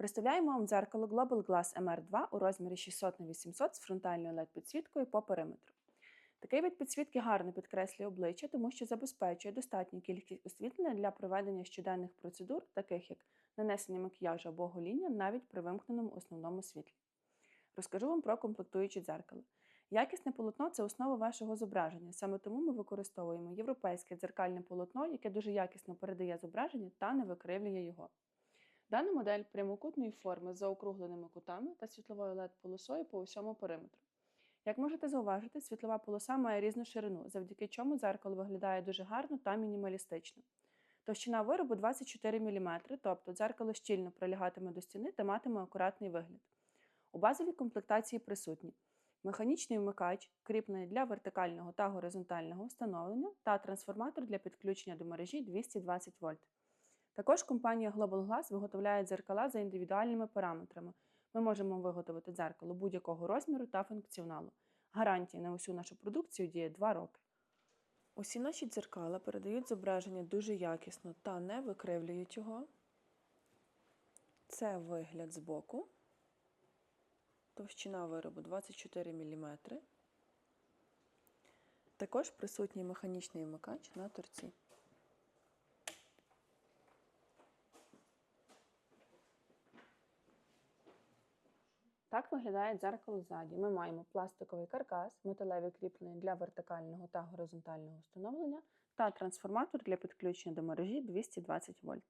Представляємо вам дзеркало Global Glass MR2 у розмірі 600 на 800 з фронтальною LED-підсвіткою по периметру. Такий вид підсвітки гарно підкреслює обличчя, тому що забезпечує достатню кількість освітлення для проведення щоденних процедур, таких як нанесення макіяжу або гоління, навіть при вимкненому основному світлі. Розкажу вам про комплектуючі дзеркало. Якісне полотно це основа вашого зображення. Саме тому ми використовуємо європейське дзеркальне полотно, яке дуже якісно передає зображення та не викривлює його. Дана модель прямокутної форми з заокругленими кутами та світловою LED-полосою по усьому периметру. Як можете зауважити, світлова полоса має різну ширину, завдяки чому дзеркало виглядає дуже гарно та мінімалістично. Товщина виробу 24 мм, тобто дзеркало щільно прилягатиме до стіни та матиме акуратний вигляд. У базовій комплектації присутні механічний вмикач, кріплений для вертикального та горизонтального встановлення, та трансформатор для підключення до мережі 220 вольт. Також компанія Global Glass виготовляє дзеркала за індивідуальними параметрами. Ми можемо виготовити дзеркало будь-якого розміру та функціоналу. Гарантія на усю нашу продукцію діє 2 роки. Усі наші дзеркала передають зображення дуже якісно та не викривлюють його. Це вигляд збоку. Товщина виробу 24 мм. Також присутній механічний вмикач на торці. Так виглядає дзеркало ззаді. Ми маємо пластиковий каркас, металеві кріплення для вертикального та горизонтального встановлення та трансформатор для підключення до мережі 220 вольт.